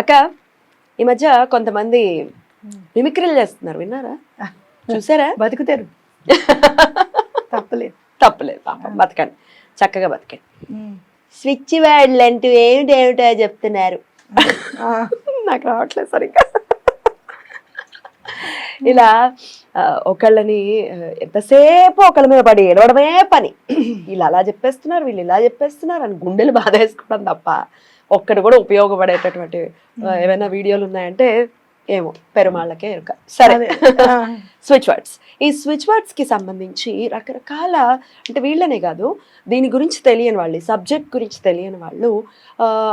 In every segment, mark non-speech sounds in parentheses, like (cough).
అక్క ఈ మధ్య కొంతమంది మిమిక్రీలు చేస్తున్నారు విన్నారా? చూసారా? బతుకుతారు. (laughs) తప్పలేదు. తప్పలేదు పాపం బతకండి చక్కగా బతకండి. స్విచ్ వర్డ్ లాంటివి ఏమిటి ఏమిటో చెప్తున్నారు. (laughs) నాకు రావట్లేదు సరిగ్గా. ఇలా ఒకళ్ళని ఎంతసేపు ఒకళ్ళ మీద పడి ఏడవడమే పని. (clears throat) వీళ్ళు అలా చెప్పేస్తున్నారు వీళ్ళు ఇలా చెప్పేస్తున్నారు అని గుండెలు బాధ వేసుకోవడం తప్ప ఒక్కడు కూడా ఉపయోగపడేటటువంటి ఏమైనా వీడియోలు ఉన్నాయంటే ఏమో పెరుమాళ్ళకే ఎరుక. సరే. స్విచ్ వర్డ్స్ (laughs) ఈ స్విచ్ వర్డ్స్కి సంబంధించి రకరకాల అంటే వీళ్ళనే కాదు దీని గురించి తెలియని వాళ్ళు సబ్జెక్ట్ గురించి తెలియని వాళ్ళు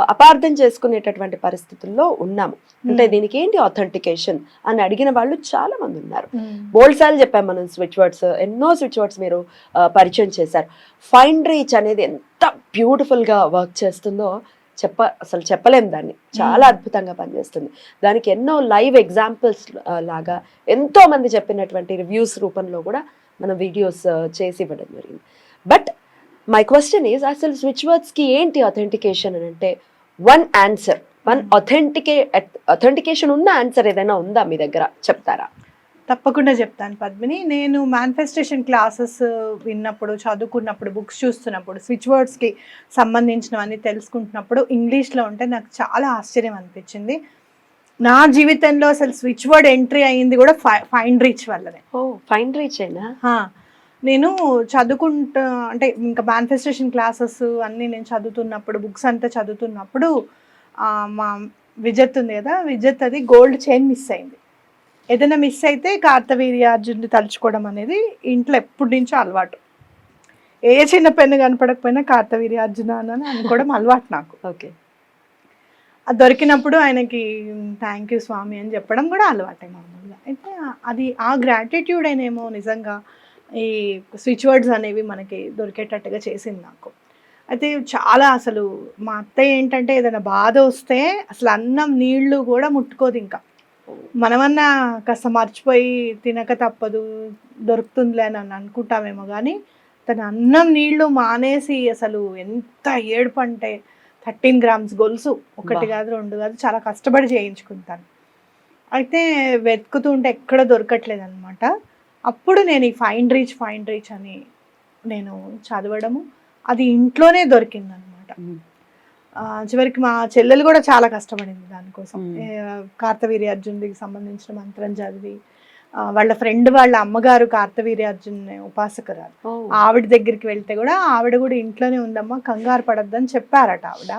అపార్థం చేసుకునేటటువంటి పరిస్థితుల్లో ఉన్నాము. అంటే. దీనికి ఏంటి ఆథెంటికేషన్ అని అడిగిన వాళ్ళు చాలా మంది ఉన్నారు. ఉమ్, బోల్డ్ సార్లు చెప్పాం మనం స్విచ్ వర్డ్స్ ఎన్నో స్విచ్ వర్డ్స్ మీరు పరిచయం చేశారు. ఫైండ్ రీచ్ అనేది ఎంత బ్యూటిఫుల్గా వర్క్ చేస్తుందో చెప్ప అసలు చెప్పలేం దాన్ని. చాలా. అద్భుతంగా పనిచేస్తుంది. దానికి ఎన్నో లైవ్ ఎగ్జాంపుల్స్ లాగా ఎంతో మంది చెప్పినటువంటి రివ్యూస్ రూపంలో కూడా మనం వీడియోస్ చేసి ఇవ్వడం జరిగింది. బట్ మై క్వశ్చన్ ఈజ్ అసలు స్విచ్ వర్డ్స్కి ఏంటి అథెంటికేషన్ అని అంటే one answer one authentic authentication ఉన్న ఆన్సర్ ఏదైనా ఉందా మీ దగ్గర? చెప్తారా? తప్పకుండా చెప్తాను పద్మిని. నేను మేనిఫెస్టేషన్ క్లాసెస్ విన్నప్పుడు చదువుకున్నప్పుడు బుక్స్ చూస్తున్నప్పుడు స్విచ్ వర్డ్స్కి సంబంధించినవన్నీ తెలుసుకుంటున్నప్పుడు ఇంగ్లీష్లో ఉంటే నాకు చాలా ఆశ్చర్యం అనిపించింది. నా జీవితంలో అసలు స్విచ్ వర్డ్ ఎంట్రీ అయ్యింది కూడా ఫై ఫైండ్ రీచ్ వల్లనే. ఓ ఫైన్ రీచ్ అయినా నేను చదువుకుంటా అంటే ఇంకా మేనిఫెస్టేషన్ క్లాసెస్ అన్నీ నేను చదువుతున్నప్పుడు బుక్స్ అంతా చదువుతున్నప్పుడు మా విజత్ ఉంది కదా విజత్ అది గోల్డ్ చైన్ మిస్ అయింది. ఏదైనా మిస్ అయితే కార్తవీర్యార్జున్ని తలుచుకోవడం అనేది ఇంట్లో ఎప్పటి నుంచో అలవాటు. ఏ చిన్న పెన్ను కనపడకపోయినా కార్తవీర్యార్జున అని అనుకోవడం అలవాటు నాకు. ఓకే. అది దొరికినప్పుడు ఆయనకి థ్యాంక్ యూ స్వామి అని చెప్పడం కూడా అలవాటే మామూలుగా. అయితే అది ఆ గ్రాటిట్యూడ్ అయినేమో నిజంగా ఈ స్విచ్ వర్డ్స్ అనేవి మనకి దొరికేటట్టుగా చేసింది నాకు. అయితే చాలా అసలు మా అత్తయ్య ఏంటంటే ఏదైనా బాధ వస్తే అసలు అన్నం నీళ్ళు కూడా ముట్టుకోదు ఇంకా. మనమన్నా కాస్త మర్చిపోయి తినక తప్పదు దొరుకుతుందిలే అని అని అనుకుంటామేమో కానీ తన అన్నం నీళ్ళు మానేసి అసలు ఎంత ఏడుపు అంటే థర్టీన్ గ్రామ్స్ గొలుసు. ఒకటి. కాదు రెండు కాదు చాలా కష్టపడి చేయించుకుంటాను అయితే వెతుకుతుంటే ఎక్కడ దొరకట్లేదు అనమాట అప్పుడు నేను ఈ ఫైండ్ రీచ్ ఫైండ్ రీచ్ అని నేను చదవడము అది ఇంట్లోనే దొరికింది అనమాట చివరికి మా చెల్లెలు కూడా చాలా కష్టపడింది దానికోసం. కార్తవీర్య అర్జునుడికి సంబంధించిన మంత్రం చదివి వాళ్ళ ఫ్రెండ్ వాళ్ళ అమ్మగారు కార్తవీర్య అర్జున్ ఉపాసకురాలు. ఆవిడ దగ్గరికి వెళ్తే కూడా ఆవిడ కూడా ఇంట్లోనే ఉందమ్మా కంగారు పడద్దని చెప్పారట ఆవిడ.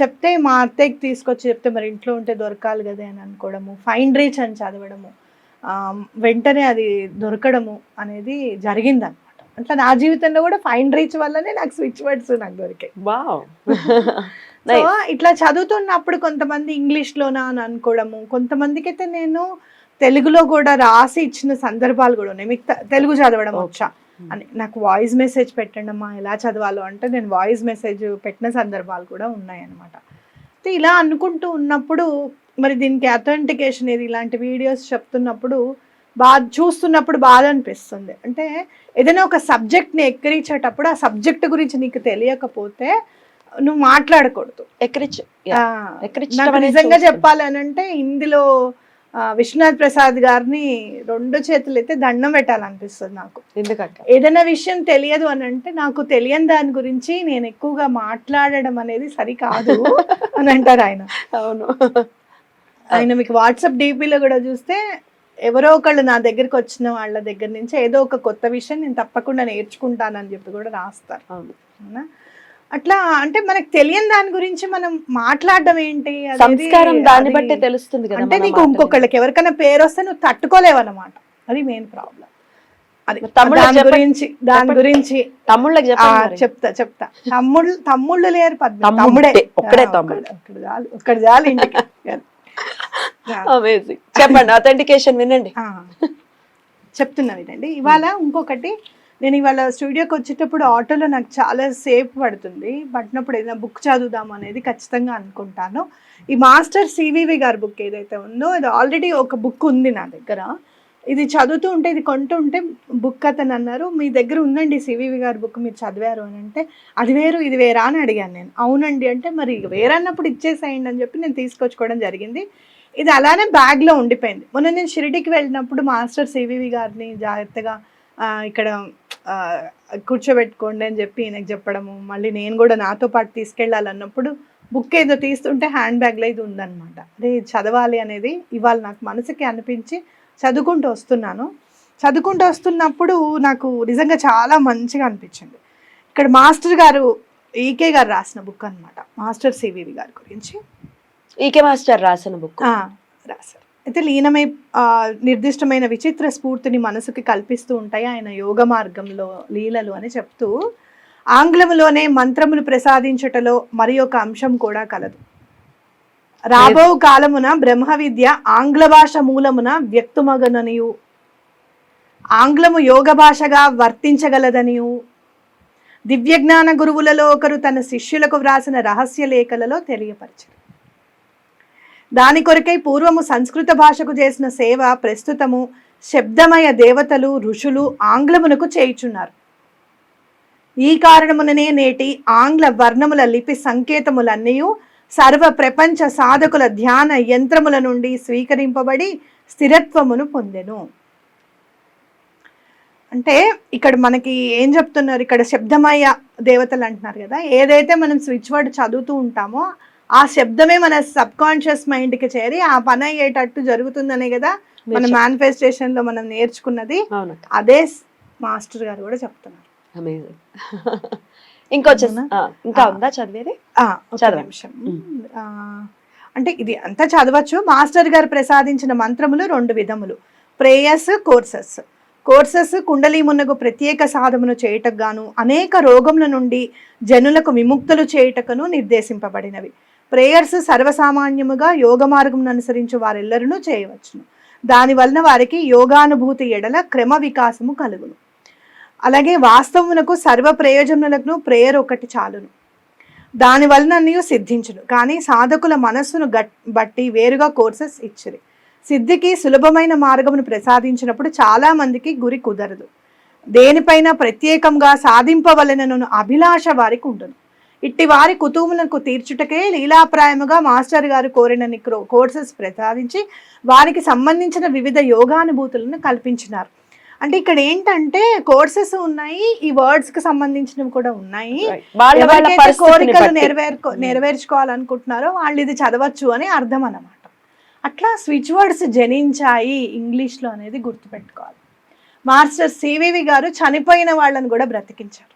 చెప్తే మా అత్తయ్యకి తీసుకొచ్చి చెప్తే మరి ఇంట్లో ఉంటే దొరకాలి కదా అని అనుకోవడము ఫైన్ రీచ్ అని చదవడము వెంటనే అది దొరకడము అనేది జరిగింది అనమాట అట్లా నా జీవితంలో కూడా ఫైన్ రీచ్ వల్లనే నాకు స్విచ్ వర్డ్స్ నాకు దొరికాయి. వావ్ సో (laughs) ఇట్లా చదువుతున్నప్పుడు కొంతమంది ఇంగ్లీష్లోనా అని అనుకోవడము కొంతమందికి అయితే నేను తెలుగులో కూడా రాసి ఇచ్చిన సందర్భాలు కూడా ఉన్నాయి. మీకు తెలుగు చదవడం. వచ్చా? అని నాకు వాయిస్ మెసేజ్ పెట్టండి అమ్మా ఎలా చదవాలో అంటే నేను వాయిస్ మెసేజ్ పెట్టిన సందర్భాలు కూడా ఉన్నాయన్నమాట. అయితే ఇలా అనుకుంటూ ఉన్నప్పుడు మరి దీనికి అథెంటికేషన్ ఇది ఇలాంటి వీడియోస్ చెప్తున్నప్పుడు బాధ చూస్తున్నప్పుడు బాధ అనిపిస్తుంది అంటే ఏదైనా ఒక సబ్జెక్ట్ని ఎక్కిరించేటప్పుడు ఆ సబ్జెక్ట్ గురించి నీకు తెలియకపోతే నువ్వు మాట్లాడకూడదు. నాకు నిజంగా చూస్తాను. చెప్పాలి అని అంటే ఇందులో విశ్వనాథ్ ప్రసాద్ గారిని రెండు చేతులు అయితే దండం పెట్టాలనిపిస్తుంది నాకు. ఎందుకక్క? ఏదైనా విషయం తెలియదు అని అంటే నాకు తెలియని దాని గురించి నేను ఎక్కువగా మాట్లాడడం అనేది సరికాదు (laughs) అని అంటారు ఆయన. అవును. ఆయన మీకు వాట్సాప్ డీపీలో కూడా చూస్తే ఎవరో ఒకళ్ళు నా దగ్గరికి వచ్చిన వాళ్ళ దగ్గర నుంచి ఏదో ఒక కొత్త విషయం నేను తప్పకుండా నేర్చుకుంటానని చెప్పి కూడా రాస్తారు అవును? అట్లా అంటే మనకు తెలియని దాని గురించి మనం మాట్లాడడం ఏంటి సంస్కారం దాన్ని బట్టే తెలుస్తుంది కదా అంటే నీకు. ఇంకొకళ్ళకి ఎవరికైనా పేరు వస్తే నువ్వు తట్టుకోలేవన్నమాట అది మెయిన్ ప్రాబ్లం అది దాని. గురించి దాని. గురించి తమ్ముళ్ళకి. చెప్తా చెప్తా తమ్ముళ్ళు తమ్ముళ్ళు లేరు పద్మ తమ్ముడే, ఒక్కడే తమ్ముడు. ఒక్కడు చాలు ఒక్కడు చాలు ఇంటికి (laughs) (laughs) చెప్పండి అథెంటికేషన్ వినండి. చెప్తున్నా వినండి. ఇవాళ ఇంకొకటి నేను ఇవాళ స్టూడియోకి వచ్చేటప్పుడు ఆటోలో నాకు చాలా సేపు పడుతుంది. పట్టినప్పుడు ఏదైనా బుక్ చదువుదాం అనేది ఖచ్చితంగా అనుకుంటాను. ఈ మాస్టర్ సివివి గారి బుక్ ఏదైతే ఉందో అది ఆల్రెడీ ఒక బుక్ ఉంది నా దగ్గర. ఇది చదువుతూ ఉంటే ఇది కొంటూ ఉంటే బుక్ అతను అన్నారు మీ దగ్గర ఉందండి సివివి గారి బుక్ మీరు చదివారు అని అంటే అది వేరు ఇది వేరా అని అడిగాను నేను. అవునండి అంటే మరి వేరే అన్నప్పుడు ఇచ్చేసేయండి అని చెప్పి నేను తీసుకొచ్చుకోవడం జరిగింది. ఇది అలానే బ్యాగ్లో ఉండిపోయింది. మొన్న నేను షిరిడికి వెళ్ళినప్పుడు మాస్టర్ సివివి గారిని జాగ్రత్తగా ఇక్కడ కూర్చోబెట్టుకోండి అని చెప్పి ఈయనకు చెప్పడము మళ్ళీ నేను కూడా నాతో పాటు తీసుకెళ్ళాలన్నప్పుడు బుక్ ఏదో తీస్తుంటే హ్యాండ్ బ్యాగ్లో ఇది ఉందన్నమాట. అదే చదవాలి అనేది ఇవాళ నాకు మనసుకి అనిపించి చదువుకుంటూ వస్తున్నాను. చదువుకుంటూ వస్తున్నప్పుడు నాకు నిజంగా చాలా మంచిగా అనిపించింది. ఇక్కడ మాస్టర్ గారు ఈకే గారు రాసిన బుక్ అనమాట మాస్టర్ సివివి గారి గురించి. ఈకే మాస్టర్ రాసిన బుక్ రాశారు. అయితే లీనమై ఆ, నిర్దిష్టమైన విచిత్ర స్ఫూర్తిని మనసుకి కల్పిస్తూ ఉంటాయి ఆయన యోగ మార్గంలో లీలలు అని చెప్తూ ఆంగ్లములోనే మంత్రములు ప్రసాదించుటలో మరి ఒక అంశం కూడా కలదు. రాబో కాలమున బ్రహ్మ విద్య ఆంగ్ల భాష మూలమున వ్యక్తుమగననియు. ఆంగ్లము యోగ భాషగా వర్తించగలదనియు. దివ్యజ్ఞాన గురువులలో ఒకరు తన శిష్యులకు వ్రాసిన రహస్య లేఖలలో తెలియపరిచారు. దాని కొరకై పూర్వము సంస్కృత భాషకు చేసిన సేవ ప్రస్తుతము శబ్దమయ దేవతలు ఋషులు ఆంగ్లమునకు చేయుచున్నారు. ఈ కారణముననే నేటి ఆంగ్ల వర్ణముల లిపి సంకేతములన్నీ సర్వ ప్రపంచ సాధకుల ధ్యాన యంత్రముల నుండి స్వీకరింపబడి స్థిరత్వమును పొందెను. అంటే ఇక్కడ మనకి ఏం చెప్తున్నారు? ఇక్కడ శబ్దమయ దేవతలు అంటున్నారు కదా. ఏదైతే మనం స్విచ్ వర్డ్ చదువుతూ ఉంటామో ఆ శబ్దమే మన సబ్ కాన్షియస్ మైండ్కి చేరి ఆ పని అయ్యేటట్టు జరుగుతుందనే కదా మన మేనిఫెస్టేషన్లో మనం నేర్చుకున్నది. అదే మాస్టర్ గారు కూడా చెప్తున్నారు. అమేజింగ్ (laughs) ఇంకొచ్చేసి ఇంకా. ఉందా చదివేది. నిమిషం. అంటే ఇది అంతా చదవచ్చు. మాస్టర్ గారు ప్రసాదించిన మంత్రములు రెండు విధములు. ప్రేయస్ కోర్సెస్. కోర్సెస్ కుండలి మున్నగు ప్రత్యేక సాధమును చేయుటకు గాను అనేక రోగముల నుండి జనులకు విముక్తులు చేయుటకును నిర్దేశింపబడినవి. ప్రేయర్స్ సర్వసామాన్యముగా యోగ మార్గం అనుసరించి వారెల్లరూ చేయవచ్చును. దాని వలన వారికి యోగానుభూతి ఎడల క్రమ వికాసము కలుగును. అలాగే వాస్తవమునకు సర్వ ప్రయోజనములకు ప్రేయర్ ఒకటి చాలును. దాని వలన నీవు సిద్ధించును. కానీ సాధకుల మనస్సును గట్ బట్టి వేరుగా కోర్సెస్ ఇచ్చిరి. సిద్ధికి సులభమైన మార్గమును ప్రసాదించినప్పుడు చాలా మందికి గురి కుదరదు. దేనిపైన ప్రత్యేకంగా సాధింపవలనను అభిలాష వారికి ఉంటుంది ఇట్టి వారి కుతూములకు తీర్చుటకే లీలాప్రాయముగా మాస్టర్ గారు కోరినన్ని క్రో- కోర్సెస్ ప్రసాదించి వారికి సంబంధించిన వివిధ యోగానుభూతులను కల్పించినారు. అంటే ఇక్కడ ఏంటంటే కోర్సెస్ ఉన్నాయి ఈ వర్డ్స్కి సంబంధించినవి కూడా ఉన్నాయి. ఎవరికైతే కోరికలు. నెరవేర్కో నెరవేర్చుకోవాలనుకుంటున్నారో వాళ్ళు ఇది చదవచ్చు అని అర్థం అన్నమాట. అట్లా స్విచ్ వర్డ్స్ జనించాయి ఇంగ్లీష్లో అనేది గుర్తుపెట్టుకోవాలి. మాస్టర్ సివివి గారు చనిపోయిన వాళ్ళని కూడా బ్రతికించారు.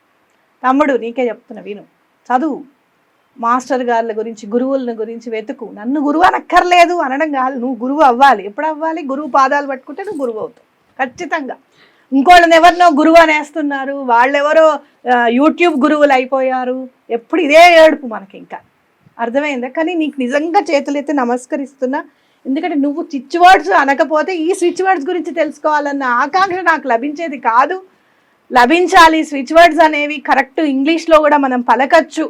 తమ్ముడు నీకే చెప్తున్నా విను. చదువు. మాస్టర్ గారుల గురించి గురువుల గురించి వెతుకు. నన్ను గురువు అనక్కర్లేదు అనడం కాదు. నువ్వు గురువు అవ్వాలి. ఎప్పుడు అవ్వాలి? గురువు పాదాలు పట్టుకుంటే నువ్వు గురువు అవుతావు. ఖచ్చితంగా. ఇంకోళ్ళని ఎవరినో గురువు అనేస్తున్నారు. వాళ్ళెవరో యూట్యూబ్ గురువులు అయిపోయారు. ఎప్పుడు ఇదే ఏడుపు మనకి ఇంకా అర్థమైందా? కానీ నీకు నిజంగా చేతులైతే నమస్కరిస్తున్నా. ఎందుకంటే నువ్వు స్విచ్ వర్డ్స్ అనకపోతే ఈ స్విచ్ వర్డ్స్ గురించి తెలుసుకోవాలన్న ఆకాంక్ష నాకు లభించేది కాదు. లభించాలి. స్విచ్ వర్డ్స్ అనేవి కరెక్ట్ ఇంగ్లీష్లో కూడా మనం పలకచ్చు.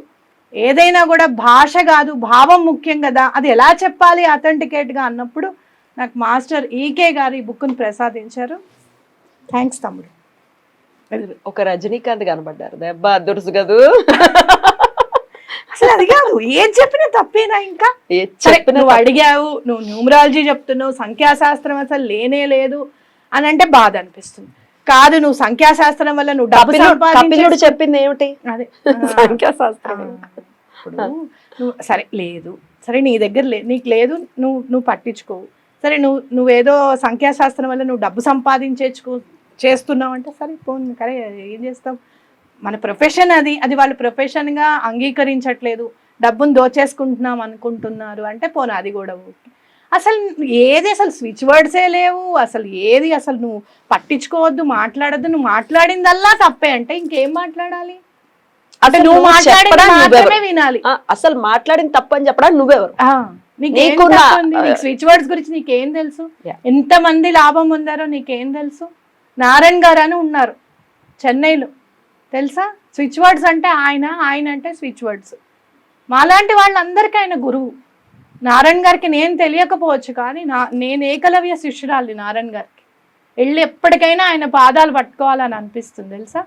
ఏదైనా కూడా భాష కాదు భావం ముఖ్యం కదా. అది ఎలా చెప్పాలి అథెంటికేట్గా అన్నప్పుడు నాకు మాస్టర్ ఈకే గారు ఈ బుక్ని ప్రసాదించారు. థ్యాంక్స్ తమ్ముడు. ఒక రజనీకాంత్ కనబడ్డారు. దెబ్బ దురుసు కదూ? అసలు అది కాదు. ఏం చెప్పినా తప్పేనా ఇంకా? నువ్వు అడిగావు నువ్వు న్యూమరాలజీ చెప్తున్నావు సంఖ్యాశాస్త్రం అసలు లేనే లేదు అని అంటే బాధ అనిపిస్తుంది. కాదు నువ్వు సంఖ్యాశాస్త్రం వల్ల నువ్వు డబ్బు చెప్పింది ఏమిటి? అదే. (laughs) సంఖ్యాశాస్త్రం నువ్వు సరే లేదు. సరే నీ దగ్గర లేదు నీకు లేదు నువ్వు నువ్వు పట్టించుకోవు సరే నువ్వు నువ్వేదో సంఖ్యాశాస్త్రం వల్ల నువ్వు డబ్బు సంపాదించేసుకో చేస్తున్నావు అంటే సరే పోను. కరే ఏం చేస్తావు? మన ప్రొఫెషన్ అది. అది వాళ్ళు ప్రొఫెషన్గా అంగీకరించట్లేదు. డబ్బును దోచేసుకుంటున్నాం అనుకుంటున్నారు అంటే పోను అది కూడా ఓకే. అసలు ఏది అసలు స్విచ్ వర్డ్సే లేవు. అసలు ఏది అసలు నువ్వు పట్టించుకోవద్దు మాట్లాడద్దు నువ్వు మాట్లాడిందల్లా తప్పే అంటే ఇంకేం మాట్లాడాలి? అంటే నువ్వు నువ్వెవరు? వినాలి. అసలు మాట్లాడిన తప్పని చెప్పడానికి నువ్వెవరు? స్విచ్ వర్డ్స్ గురించి నీకేం తెలుసు. ఎంత మంది లాభం పొందారో నీకేం తెలుసు? నారాయణ్ గారు అని ఉన్నారు చెన్నైలో. తెలుసా? స్విచ్ వర్డ్స్ అంటే ఆయన ఆయన అంటే స్విచ్ వర్డ్స్ మాలాంటి వాళ్ళందరికీ ఆయన గురువు. నారాయణ్ గారికి నేను తెలియకపోవచ్చు కానీ నా నేను ఏకలవ్య శిష్యురాలి నారాయణ్ గారికి. వెళ్ళి ఎప్పటికైనా ఆయన పాదాలు పట్టుకోవాలని అనిపిస్తుంది తెలుసా?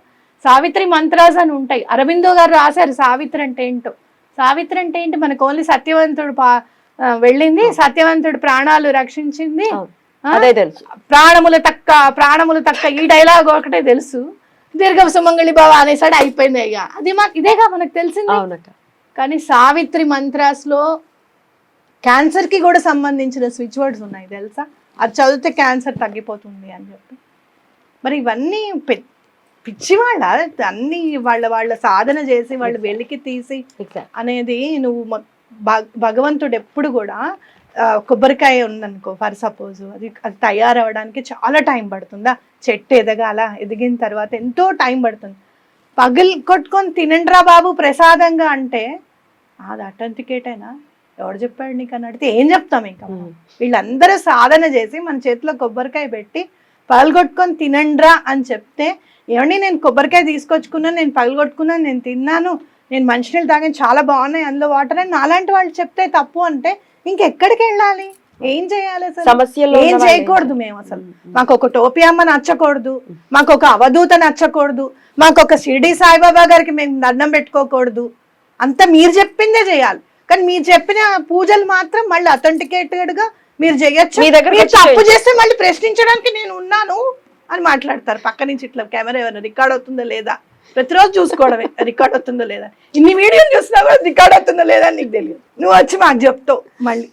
సావిత్రి మంత్రాస్ అని ఉంటాయి. అరవిందో గారు రాశారు సావిత్రి అంటే ఏంటో. సావిత్రి అంటే ఏంటి? మనకు ఓన్లీ సత్యవంతుడు పా వెళ్ళింది సత్యవంతుడు ప్రాణాలు రక్షించింది? అదే తెలుసు. ప్రాణములు తక్క ప్రాణములు తక్క ఈ డైలాగ్ ఒకటే తెలుసు. దీర్ఘ సుమంగళి బావ అనేసాడు అయిపోయింది అయ్యా అది మా ఇదేగా మనకు తెలిసింది? కానీ సావిత్రి మంత్రాస్లో క్యాన్సర్కి కూడా సంబంధించిన స్విచ్ వర్డ్స్ ఉన్నాయి తెలుసా? అది చదివితే క్యాన్సర్ తగ్గిపోతుంది అని చెప్పి. మరి ఇవన్నీ పె- పిచ్చివాళ్ళ అన్ని వాళ్ళ వాళ్ళ సాధన చేసి వాళ్ళు వెలికి తీసి అనేది నువ్వు భగవంతుడు ఎప్పుడు కూడా కొబ్బరికాయ ఉందనుకో ఫర్ సపోజ్ అది అది తయారవడానికి చాలా టైం పడుతుందా? చెట్టు ఎదగాల ఎదిగిన తర్వాత ఎంతో టైం పడుతుంది. పగిలి కొట్టుకొని తినండిరా బాబు ప్రసాదంగా అంటే అది అటెంటికేటేనా? ఎవడు చెప్పాడు నీకు అని అడిగితే ఏం చెప్తాం ఇంకా? వీళ్ళందరూ సాధన చేసి మన చేతిలో కొబ్బరికాయ పెట్టి పగలగొట్టుకొని తినండ్రా అని చెప్తే ఏమండి నేను కొబ్బరికాయ తీసుకొచ్చుకున్నాను నేను పగలగొట్టుకున్నాను నేను తిన్నాను నేను మంచినీళ్ళు తాగాను చాలా బాగున్నాయి అందులో వాటర్ అని నాలాంటి వాళ్ళు చెప్తే తప్పు అంటే ఇంకెక్కడికి వెళ్ళాలి? ఏం చేయాలి అసలు? సమస్యల్లో ఏం. చేయకూడదు మేము అసలు. మాకు ఒక టోపీ అమ్మ నచ్చకూడదు మాకు ఒక అవధూత నచ్చకూడదు మాకు ఒక షిరిడి సాయిబాబా గారికి మేము దండం పెట్టుకోకూడదు. అంతా మీరు చెప్పిందే చేయాలి. కానీ మీరు చెప్పిన పూజలు మాత్రం మళ్ళీ అథెంటికేటెడ్గా మీరు చేయొచ్చు? మీ తప్పు. చేస్తే మళ్ళీ ప్రశ్నించడానికి నేను ఉన్నాను అని మాట్లాడతారు. పక్క నుంచి ఇట్లా కెమెరా ఏమైనా రికార్డ్ అవుతుందో లేదా? ప్రతిరోజు చూసుకోవడమే. (laughs) రికార్డ్ అవుతుందో లేదా? ఇన్ని వీడియోలు చూసినా కూడా రికార్డ్ అవుతుందో లేదా నీకు తెలియదు. నువ్వు వచ్చి మాకు చెప్తావు మళ్ళీ.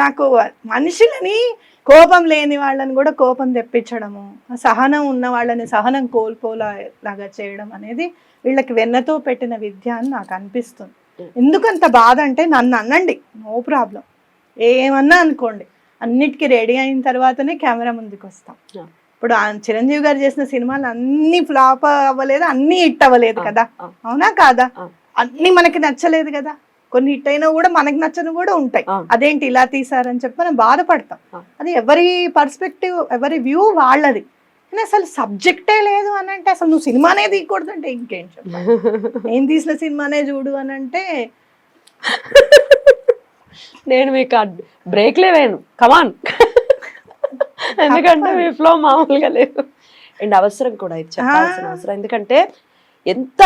నాకు మనుషులని కోపం లేని వాళ్ళని కూడా కోపం తెప్పించడము సహనం ఉన్న వాళ్ళని సహనం కోల్పోలా లాగా చేయడం అనేది వీళ్ళకి వెన్నతో పెట్టిన విద్య అని నాకు అనిపిస్తుంది. ఎందుకంత బాధ అంటే నన్ను అనండి నో ప్రాబ్లం. ఏమన్నా అనుకోండి. అన్నిటికీ రెడీ అయిన తర్వాతనే కెమెరా ముందుకు వస్తాం. ఇప్పుడు ఆ చిరంజీవి గారు చేసిన సినిమాలు అన్ని ఫ్లాప్ అవ్వలేదు అన్ని హిట్ అవ్వలేదు కదా? అవునా కాదా. అన్ని మనకి నచ్చలేదు కదా? కొన్ని హిట్ అయినా కూడా మనకి నచ్చని కూడా ఉంటాయి. అదేంటి ఇలా తీసారని చెప్పి మనం బాధపడతాం. అది ఎవరి పర్స్పెక్టివ్ ఎవరి వ్యూ వాళ్ళది. కానీ అసలు సబ్జెక్టే లేదు అని అంటే అసలు నువ్వు సినిమానే తీయకూడదు అంటే ఇంకేం చెప్పాలి నేను తీసిన సినిమానే చూడు అని అంటే నేను మీకు బ్రేక్లే వేయను. కమాన్ ఎందుకంటే మీ ఫ్లో మామూలుగా లేదు. అండ్ అవసరం కూడా ఇది చెప్పాల్సిన. అవసరం. ఎందుకంటే ఎంత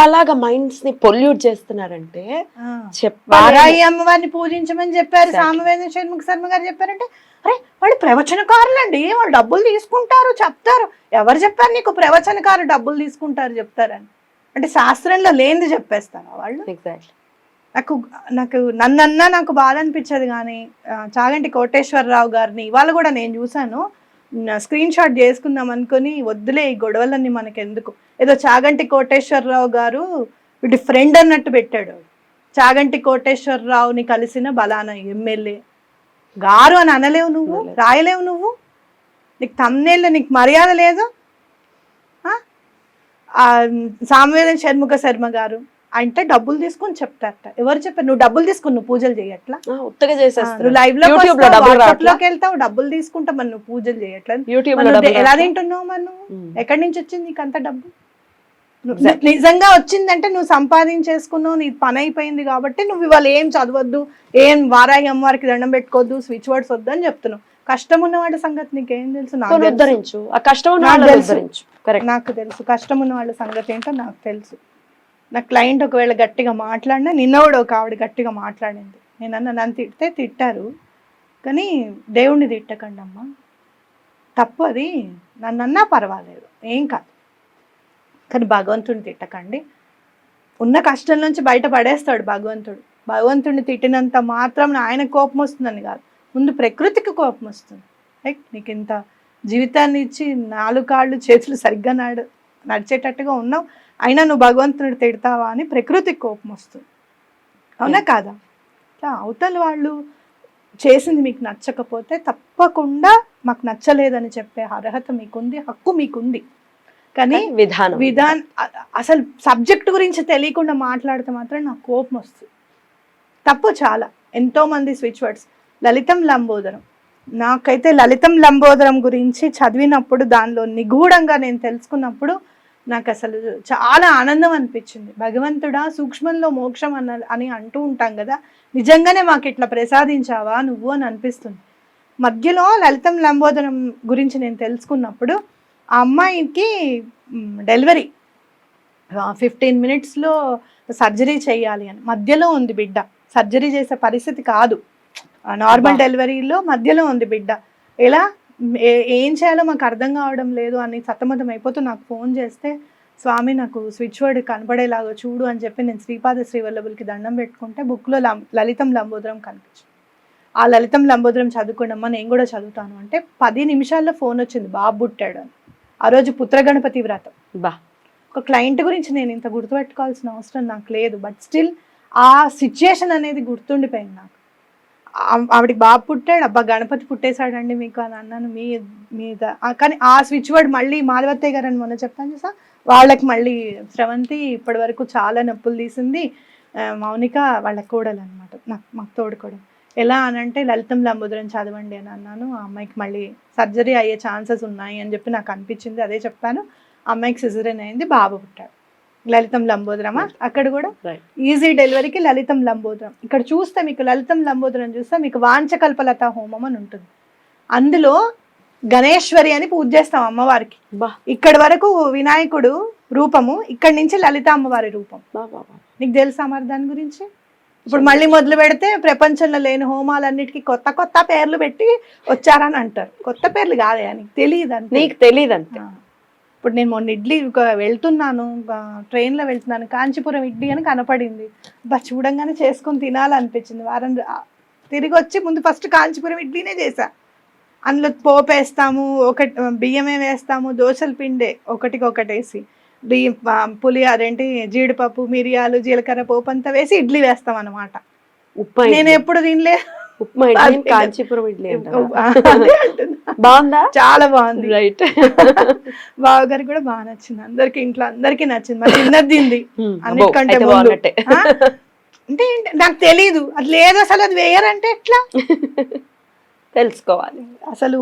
ఎంతలాగా మైండ్స్ని పొల్యూట్ చేస్తున్నారంటే చెప్పాలి. వారాయి అమ్మవారిని పూజించమని చెప్పారు. సామవేద షణ్ముఖ శర్మ గారు చెప్పారంటే అరే వాళ్ళు ప్రవచనకారులండి. వాళ్ళు డబ్బులు తీసుకుంటారు చెప్తారు. ఎవరు చెప్పారు నీకు ప్రవచనకారు డబ్బులు తీసుకుంటారు చెప్తారని? అంటే శాస్త్రంలో లేనిది చెప్పేస్తారా వాళ్ళు? ఎగ్జాక్ట్లీ నాకు నాకు నన్నన్నా నాకు బాధ అనిపించదు కానీ చాగంటి కోటేశ్వరరావు గారిని ఇవాళ కూడా నేను చూశాను. స్క్రీన్ షాట్ చేసుకుందాం అనుకుని వద్దులే ఈ గొడవలన్నీ మనకి ఎందుకు ఏదో చాగంటి కోటేశ్వరరావు గారు వీటి ఫ్రెండ్ అన్నట్టు పెట్టాడు. చాగంటి కోటేశ్వరరావుని కలిసిన బలానా ఎమ్మెల్యే. గారు అని అనలేవు నువ్వు. రాయలేవు నువ్వు? నీకు తమ్నేళ్ళు నీకు మర్యాద లేదు? ఆ? ఆ, సామవేదం షణ్ముఖ శర్మ గారు. అంటే డబ్బులు తీసుకొని చెప్తారట. ఎవరు చెప్పారు? నువ్వు డబ్బులు తీసుకుని నువ్వు పూజలు చేయట్లా? ఉత్తగా లైవ్లో లోకి వెళ్తావు డబ్బులు తీసుకుంటా మరి నువ్వు పూజలు చేయట్లేదు యూట్యూబ్ మరి లో నువ్వు డబ్బులు ఎలా? తింటున్నావు ఉమ్. ఎక్కడి నుంచి వచ్చింది నీకు అంత డబ్బు. నిజంగా వచ్చిందంటే నువ్వు సంపాదించేసుకున్నావు నీ పని అయిపోయింది కాబట్టి నువ్వు ఇవాళ ఏం చదవద్దు ఏం వారాయి అమ్మవారికి దండం పెట్టుకోవద్దు స్విచ్ వర్డ్స్ వద్దు అని చెప్తున్నావు. కష్టం ఉన్నవాడి సంగతి నీకేం తెలుసు? నాకు తెలుసు. కష్టం నాకు తెలుసు. కష్టం ఉన్న వాళ్ళ సంగతి ఏంటో నాకు తెలుసు. నా క్లయింట్ ఒకవేళ గట్టిగా మాట్లాడినా నిన్న కూడా ఒక ఆవిడ గట్టిగా మాట్లాడింది. నేను అన్న నన్ను తిడితే తిట్టారు కానీ దేవుణ్ణి తిట్టకండి అమ్మ. తప్పు అది. నన్నన్నా పర్వాలేదు. ఏం కాదు. కానీ భగవంతుడిని తిట్టకండి. ఉన్న కష్టం నుంచి బయట పడేస్తాడు భగవంతుడు. భగవంతుడిని తిట్టినంత మాత్రం ఆయన కోపం వస్తుందని కాదు. ముందు ప్రకృతికి కోపం వస్తుంది. రైట్ నీకు ఇంత జీవితాన్ని ఇచ్చి నాలుగు కాళ్ళు చేతులు సరిగ్గా నాడు. నడిచేటట్టుగా ఉన్నావు. అయినా నువ్వు భగవంతుని తిడతావా అని ప్రకృతికి కోపం వస్తుంది. అవునా కాదా? ఇట్లా అవతల వాళ్ళు చేసింది మీకు నచ్చకపోతే తప్పకుండా మాకు నచ్చలేదని చెప్పే అర్హత మీకుంది హక్కు మీకుంది. కానీ విధానం. విధాన్ అసలు సబ్జెక్ట్ గురించి తెలియకుండా మాట్లాడితే మాత్రం నాకు కోపం వస్తుంది. తప్పు చాలా. ఎంతో మంది స్విచ్ వర్డ్స్. లలితం లంబోదరం. నాకైతే లలితం లంబోదరం గురించి చదివినప్పుడు దానిలో నిగూఢంగా నేను తెలుసుకున్నప్పుడు నాకు అసలు చాలా ఆనందం అనిపించింది. భగవంతుడా సూక్ష్మంలో మోక్షం అన్న అని అంటూ ఉంటాం కదా నిజంగానే మాకు ఇట్లా ప్రసాదించావా నువ్వు అని అనిపిస్తుంది. మధ్యలో లలితం లంబోదరం గురించి నేను తెలుసుకున్నప్పుడు ఆ అమ్మాయికి డెలివరీ. ఫిఫ్టీన్ మినిట్స్లో సర్జరీ చేయాలి అని. మధ్యలో ఉంది బిడ్డ. సర్జరీ చేసే పరిస్థితి కాదు. నార్మల్. డెలివరీలో మధ్యలో ఉంది బిడ్డ. ఎలా? ఏ- చేయాలో మాకు అర్థం కావడం లేదు అని సతమతం అయిపోతూ నాకు ఫోన్ చేస్తే స్వామి నాకు స్విచ్ వర్డ్ కనపడేలాగా చూడు అని చెప్పి నేను శ్రీపాద శ్రీవల్లభులకి దండం పెట్టుకుంటే బుక్లో లం లలితం లంబోదరం కనిపించింది. ఆ లలితం లంబోదరం చదువుకోండమ్మా నేను కూడా చదువుతాను అంటే పది నిమిషాల్లో ఫోన్ వచ్చింది బాబు పుట్టాడు అని. ఆ రోజు పుత్రగణపతి వ్రతం. బా. ఒక క్లయింట్ గురించి నేను ఇంత గుర్తుపెట్టుకోవాల్సిన అవసరం నాకు లేదు బట్ స్టిల్ ఆ సిచ్యుయేషన్ అనేది గుర్తుండిపోయింది నాకు. ఆవిడకి బాబు పుట్టాడు. అబ్బా గణపతి పుట్టేశాడండి మీకు అని అన్నాను. మీ మీద. కానీ ఆ స్విచ్ వర్డ్ మళ్ళీ మాధవత్తయ్య గారు అని మొన్న చెప్పాను చూసా? వాళ్ళకి మళ్ళీ స్రవంతి ఇప్పటి వరకు చాలా నొప్పులు తీసింది. మౌనిక వాళ్ళ కోడలు అనమాట నాకు మాకు తోడుకోవడం ఎలా అని అంటే లలితం లంబోదరం చదవండి అని అన్నాను. ఆ అమ్మాయికి మళ్ళీ సర్జరీ అయ్యే ఛాన్సెస్ ఉన్నాయి అని చెప్పి నాకు అనిపించింది. అదే చెప్పాను ఆ అమ్మాయికి సిజరన్ అయింది. బాబు పుట్టాడు. లలితం లంబోదరమా అక్కడ కూడా ఈజీ డెలివరీకి లలితం లంబోదరం. ఇక్కడ చూస్తే మీకు లలితం లంబోదరం చూస్తే మీకు వాంచకల్పలత హోమం అని ఉంటుంది. అందులో గణేశ్వరి అని పూజ చేస్తాం అమ్మవారికి. ఇక్కడ వరకు వినాయకుడు రూపము ఇక్కడ నుంచి లలిత అమ్మవారి రూపం. నీకు తెలుసా మరి దాని గురించి? ఇప్పుడు మళ్ళీ మొదలు పెడితే ప్రపంచంలో లేని హోమాలన్నిటికీ కొత్త కొత్త పేర్లు పెట్టి వచ్చారని అంటారు. కొత్త పేర్లు కాదే నీకు తెలియదు నీకు తెలియదు అంతే. ఇప్పుడు నేను మొన్న ఇడ్లీ ఒక వెళ్తున్నాను ట్రైన్లో వెళ్తున్నాను కాంచీపురం ఇడ్లీ అని కనపడింది. బా చూడంగానే చేసుకొని తినాలనిపించింది. వారం తిరిగి వచ్చి ముందు ఫస్ట్ కాంచీపురం ఇడ్లీనే చేసా అందులో పోపు వేస్తాము ఒకటి బియ్యమే వేస్తాము దోశల పిండే ఒకటికి ఒకటి వేసి బియ్యం పులి అదేంటి జీడిపప్పు మిరియాలు జీలకర్ర పోపు అంతా వేసి ఇడ్లీ వేస్తాం అనమాట నేను. ఎప్పుడు తినలే. ఉప్మా ఇడ్లీ. కాంచీపురం ఇడ్లీ. బాగుందా? చాలా బాగుంది. రైట్ (laughs) బావగారికి కూడా బాగా నచ్చింది. అందరికి ఇంట్లో అందరికి నచ్చింది. మరి చిన్నది తింది. (laughs) అన్నిటికంటే. బాగున్నట్టే? అంటే? నాకు తెలీదు. అది లేదు అసలు అది వేయరంటే ఎట్లా? (laughs) తెలుసుకోవాలి. అసలు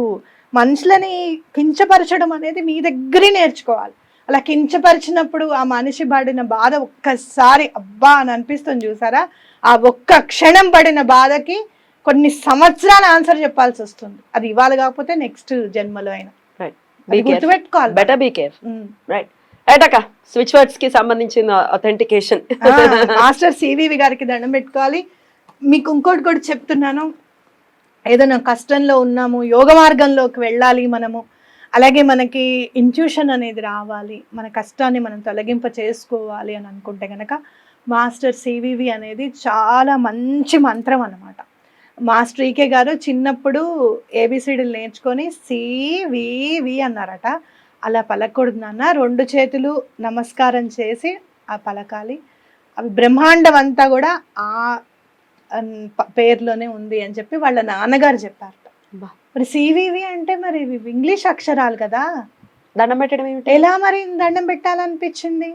మనుషులని కించపరచడం అనేది మీ దగ్గరే నేర్చుకోవాలి. అలా కించపరిచినప్పుడు ఆ మనిషి పడిన బాధ ఒక్కసారి అబ్బా అని అనిపిస్తుంది చూసారా? ఆ ఒక్క క్షణం పడిన బాధకి కొన్ని సంవత్సరాల ఆన్సర్ చెప్పాల్సి వస్తుంది. అది ఇవాళ కాకపోతే నెక్స్ట్ జన్మలో అయినా. గుర్తుపెట్టుకోవాలి. Better be care. Right right అక్క. స్విచ్ వర్డ్స్కి సంబంధించిన అథెంటికేషన్ మాస్టర్ సివివి గారికి దండం పెట్టుకోవాలి. మీకు ఇంకోటి కూడా చెప్తున్నాను. ఏదైనా కష్టంలో ఉన్నాము యోగ మార్గంలోకి వెళ్ళాలి మనము. అలాగే మనకి ఇంట్యూషన్ అనేది రావాలి. మన కష్టాన్ని మనం తొలగింప చేసుకోవాలి అని అనుకుంటే కనుక మాస్టర్ సివివి అనేది చాలా మంచి మంత్రం అన్నమాట. మాస్టర్ ఈకే గారు చిన్నప్పుడు ఏబిసిడీలు నేర్చుకొని సివివి అన్నారట. అలా పలకూడదు నాన్న. రెండు చేతులు నమస్కారం చేసి ఆ పలకాలి. అవి బ్రహ్మాండం అంతా కూడా ఆ పేరులోనే ఉంది అని చెప్పి వాళ్ళ నాన్నగారు చెప్పారట. బా. మరి సివివి అంటే మరి ఇంగ్లీష్ అక్షరాలు కదా. దండం పెట్టడం ఏమిటి? ఎలా మరి దండం పెట్టాలనిపించింది?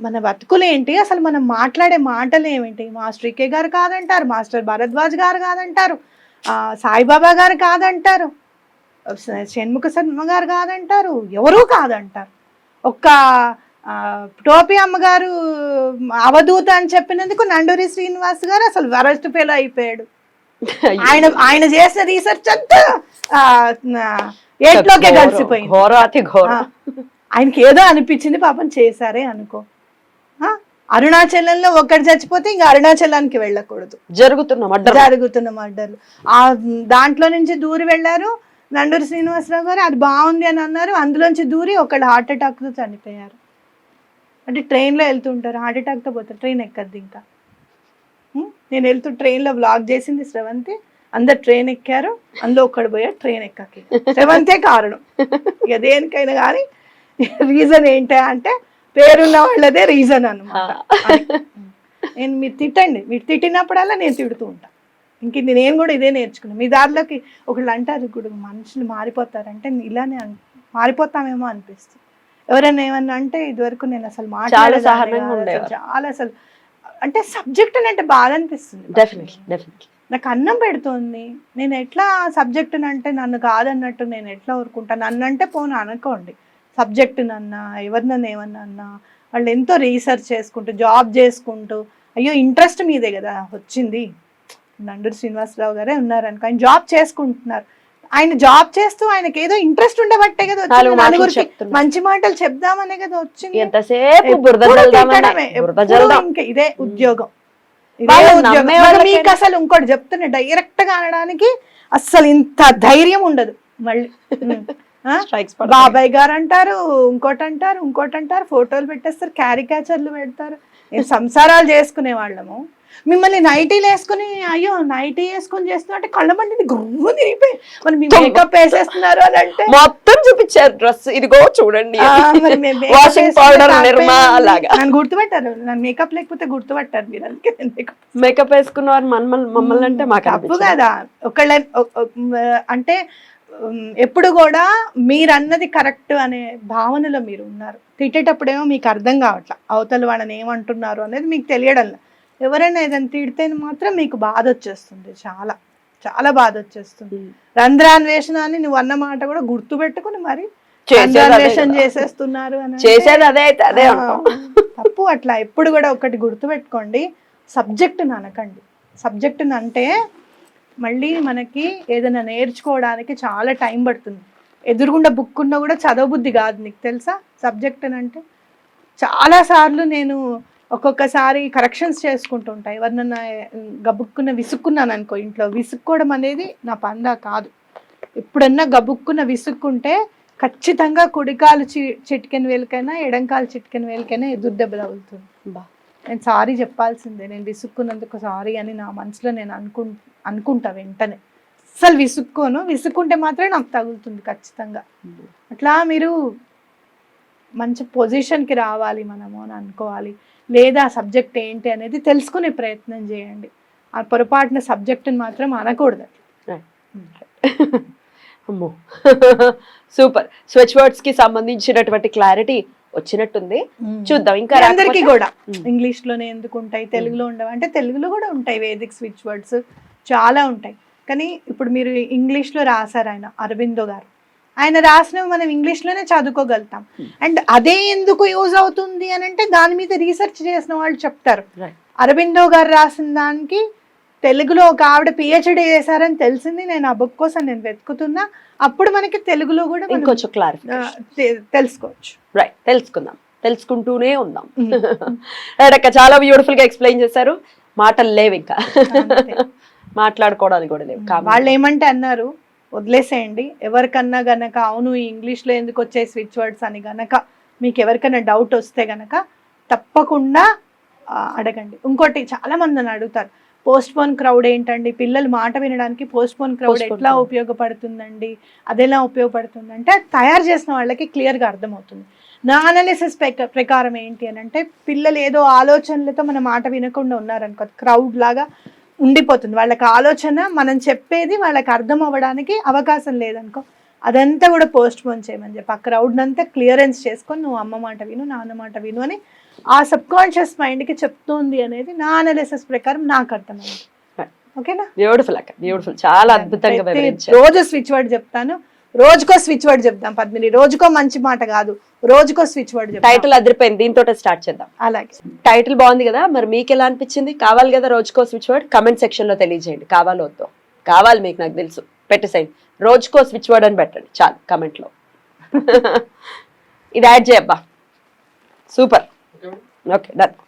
మన బతుకులు ఏంటి? అసలు మనం మాట్లాడే మాటలు ఏమిటి? మాస్టర్ ఇకే గారు కాదంటారు మాస్టర్ భరద్వాజ్ గారు కాదంటారు ఆ, సాయిబాబా గారు కాదంటారు షణ్ముఖ శర్మ గారు కాదంటారు ఎవరూ కాదంటారు. ఒక్క టోపీ అమ్మగారు అవధూత అని చెప్పినందుకు నండూరి శ్రీనివాస్ గారు అసలు వరస్ట్ ఫెయిల్ అయిపోయాడు. ఆయన ఆయన చేసిన రీసెర్చ్ అంతా ఏట్లోకే కలిసిపోయింది ఘోర అతి ఘోరం. ఆ, ఆయనకి ఏదో అనిపించింది పాపం చేశారే అనుకో. అరుణాచలంలో ఒకటి చచ్చిపోతే ఇంకా అరుణాచలానికి వెళ్ళకూడదు. జరుగుతున్న జరుగుతున్న మర్డర్లు. ఆ దాంట్లో నుంచి దూరి వెళ్ళారు నండూరి శ్రీనివాసరావు గారు. అది బాగుంది అని అన్నారు. అందులోంచి దూరి ఒకళ్ళు హార్ట్ అటాక్తో చనిపోయారు. అంటే ట్రైన్లో వెళ్తుంటారు హార్ట్ అటాక్తో పోతారు. ట్రైన్ ఎక్కద్ది ఇంకా? నేను వెళ్తూ ట్రైన్లో బ్లాక్ చేసింది శ్రవంతి. అందరు ట్రైన్ ఎక్కారు. అందులో ఒక్కడు పోయాడు. ట్రైన్ ఎక్కకి. శ్రవంతే కారణం. ఇక దేనికైనా కానీ రీజన్ ఏంటి అంటే పేరున్న వాళ్ళదే రీజన్ అనమాట నేను మీరు తిట్టండి. మీరు తిట్టినప్పుడల్లా నేను తిడుతూ ఉంటా. ఇంక నేను కూడా ఇదే నేర్చుకున్నాను మీ దారిలోకి ఒకళ్ళు అంటారు ఇప్పుడు మనుషులు మారిపోతారంటే ఇలానే అన్- మారిపోతామేమో అనిపిస్తుంది. ఎవరైనా ఏమన్నా అంటే ఇదివరకు నేను అసలు ఉండేవారు. చాలా అసలు అంటే సబ్జెక్ట్ అంటే బాధ అనిపిస్తుంది నాకు అన్నం పెడుతోంది. నేను ఎట్లా సబ్జెక్ట్ అంటే నన్ను కాదన్నట్టు నేను ఎట్లా ఊరుకుంటాను నన్ను అంటే పోను అనుకోండి. సబ్జెక్ట్ నన్నా ఎవరినన్నా ఏమన్నా అన్నా వాళ్ళు ఎంతో రీసెర్చ్ చేసుకుంటూ జాబ్ చేసుకుంటూ అయ్యో ఇంట్రెస్ట్ మీదే కదా వచ్చింది. నండూరి శ్రీనివాసరావు గారే ఉన్నారు అనుకో ఆయన జాబ్ చేసుకుంటున్నారు. ఆయన జాబ్ చేస్తూ ఆయనకి ఏదో ఇంట్రెస్ట్ ఉండబట్టే కదా వచ్చింది. నలుగురికి. మంచి మాటలు చెప్దామనే కదా వచ్చింది. ఇంకా ఇదే ఉద్యోగం. మీకు అసలు ఇంకోటి చెప్తున్నా డైరెక్ట్గా అనడానికి అస్సలు ఇంత ధైర్యం ఉండదు మళ్ళీ. బాబాయ్ గారు అంటారు ఇంకోటి అంటారు ఇంకోటి అంటారు ఫోటోలు పెట్టేస్తారు క్యారికేచర్లు పెడతారు. సంసారాలు చేసుకునే వాళ్ళము. మిమ్మల్ని నైటీలు వేసుకుని అయ్యో నైటీ వేసుకొని చేస్తున్నా అంటే కళ్ళ మండి గుర్రు తిరిగిపోయి మరి మీ మేకప్ వేసేస్తున్నారు అని అంటే? మొత్తం చూపించారు డ్రెస్. ఇదిగో చూడండి. వాషింగ్ పౌడర్ నిర్మా అలాగా నన్ను గుర్తుపట్టారు. నన్ను మేకప్ లేకపోతే గుర్తుపట్టారు మీరు అందుకే మేకప్ వేసుకున్నవారు మమ్మల్ని మమ్మల్ని అంటే మాకు తప్పు. కదా. ఒకళ్ళ అంటే ఎప్పుడు కూడా మీరు అన్నది కరెక్ట్ అనే భావనలో మీరు ఉన్నారు. తిట్టేటప్పుడేమో మీకు అర్థం కావట్లా. అవతల వాళ్ళని ఏమంటున్నారు అనేది మీకు తెలియడం. ఎవరైనా ఏదైనా తిడితే మాత్రం మీకు బాధ వచ్చేస్తుంది. చాలా చాలా బాధ వచ్చేస్తుంది. రంధ్రాన్వేషణ అని నువ్వు అన్న మాట కూడా గుర్తు పెట్టుకుని మరి. చేసేస్తున్నారు చేసేది అదే అదే తప్పు అట్లా. ఎప్పుడు కూడా ఒకటి గుర్తుపెట్టుకోండి. సబ్జెక్టుని అనకండి. సబ్జెక్టుని అంటే మళ్ళీ మనకి ఏదైనా నేర్చుకోవడానికి చాలా టైం పడుతుంది. ఎదురుగుండా బుక్ ఉన్నా కూడా చదవబుద్ధి కాదు. నీకు తెలుసా? సబ్జెక్ట్ అని అంటే చాలా సార్లు నేను ఒక్కొక్కసారి కరెక్షన్స్ చేసుకుంటుంటా. ఎవరినన్నా గబుక్కున్న విసుక్కున్నాను అనుకో ఇంట్లో. విసుక్కోవడం అనేది నా పందా కాదు. ఎప్పుడన్నా గబుక్కున్న విసుక్కుంటే ఖచ్చితంగా కుడికాలు చి చిటికెన్ వేలికైనా ఎడంకాలు చిటికెన్ వేలికైనా ఎదురు దెబ్బ తగులుతుంది. బా. నేను సారీ చెప్పాల్సిందే. నేను విసుక్కున్నందుకు సారీ అని నా మనసులో నేను అనుకు అనుకుంటా వెంటనే. అసలు విసుక్కోను. విసుక్కుంటే మాత్రమే నాకు తగులుతుంది ఖచ్చితంగా. అట్లా మీరు మంచి పొజిషన్కి రావాలి మనము అని అనుకోవాలి. లేదా సబ్జెక్ట్ ఏంటి అనేది తెలుసుకునే ప్రయత్నం చేయండి. ఆ పొరపాటున సబ్జెక్టుని మాత్రం అనకూడదు (laughs) అమ్మో. (laughs) సూపర్. స్విచ్ వర్డ్స్కి సంబంధించినటువంటి క్లారిటీ వచ్చినట్టుంది. చూద్దాం. ఇంకా అందరికీ కూడా. ఇంగ్లీష్లోనే ఎందుకు ఉంటాయి తెలుగులో ఉండవు? అంటే తెలుగులో కూడా ఉంటాయి వేదిక్ స్విచ్ వర్డ్స్. చాలా ఉంటాయి. కానీ ఇప్పుడు మీరు ఇంగ్లీష్లో రాశారు ఆయన అరవిందో గారు. ఆయన రాసినవి మనం ఇంగ్లీష్లోనే చదువుకోగలుగుతాం. అండ్ అదే ఎందుకు యూజ్ అవుతుంది అని అంటే దాని మీద రీసెర్చ్ చేసిన వాళ్ళు చెప్తారు. అరవిందో గారు రాసిన దానికి తెలుగులో ఒక ఆవిడ పిహెచ్డి చేశారని తెలిసింది. నేను ఆ బుక్ కోసం నేను వెతుకుతున్నా. అప్పుడు మనకి తెలుగులో కూడా ఇంకొంచెం క్లారిఫికేషన్ తె- తెలుసుకోవచ్చు. రైట్ తెలుసుకుందాం. తెలుసుకుంటూనే ఉందాం. రైట్ అక్క చాలా బ్యూటిఫుల్గా ఎక్స్ప్లెయిన్ చేశారు. మాటలు లేవు ఇంకా. మాట్లాడుకోవడానికి కూడా లేవు. వాళ్ళు ఏమంటే అన్నారు వదిలేసేయండి. ఎవరికన్నా గనక అవును ఈ ఇంగ్లీష్లో ఎందుకు వచ్చే స్విచ్ వర్డ్స్ అని గనక మీకు ఎవరికైనా డౌట్ వస్తే గనక తప్పకుండా అడగండి. ఇంకోటి చాలా మంది నన్ను అడుగుతారు పోస్ట్ పోన్ క్రౌడ్ ఏంటండి? పిల్లలు మాట వినడానికి పోస్ట్ పోన్ క్రౌడ్ ఎట్లా. ఉపయోగపడుతుందండి? అదెలా ఉపయోగపడుతుంది అంటే తయారు చేసిన వాళ్ళకి క్లియర్గా అర్థమవుతుంది. నా అనాలిసిస్ ప్రకారం ఏంటి అని అంటే పిల్లలు ఏదో ఆలోచనలతో మన మాట వినకుండా ఉన్నారనుకో క్రౌడ్ లాగా ఉండిపోతుంది. వాళ్ళకి ఆలోచన మనం చెప్పేది వాళ్ళకి అర్థం అవ్వడానికి అవకాశం లేదనుకో అదంతా కూడా పోస్ట్ పోన్ చేయమని చెప్పి ఆ క్రౌడ్ అంతా క్లియరెన్స్ చేసుకొని నువ్వు అమ్మ మాట విను నాన్న మాట విను అని ఆ సబ్ కాన్షియస్ మైండ్కి చెప్తోంది అనేది నా అనాలిసిస్ ప్రకారం నాకు అర్థమైంది. ఓకేనా? బ్యూటిఫుల్ అక్క బ్యూటిఫుల్ చాలా అద్భుతంగా రోజు స్విచ్ వర్డ్ చెప్తాను. రోజుకో స్విచ్ వర్డ్ చెప్తాం పద్మిని. రోజుకో మంచి మాట కాదు రోజుకో స్విచ్ వర్డ్ టైటిల్ అదిరిపోయింది దీంతో స్టార్ట్ చేద్దాం. అలాగే. టైటిల్ బాగుంది కదా మరి మీకు ఎలా అనిపించింది? కావాలి కదా రోజుకో స్విచ్ వర్డ్? కమెంట్ సెక్షన్లో తెలియజేయండి. కావాలో వద్దో? కావాలి మీకు నాకు తెలుసు. పెట్టేసేయండి రోజుకో స్విచ్ వర్డ్ అని పెట్టండి. చాలు కమెంట్లో. (laughs) ఇది యాడ్ చేయబ్బా సూపర్ ఓకే డన్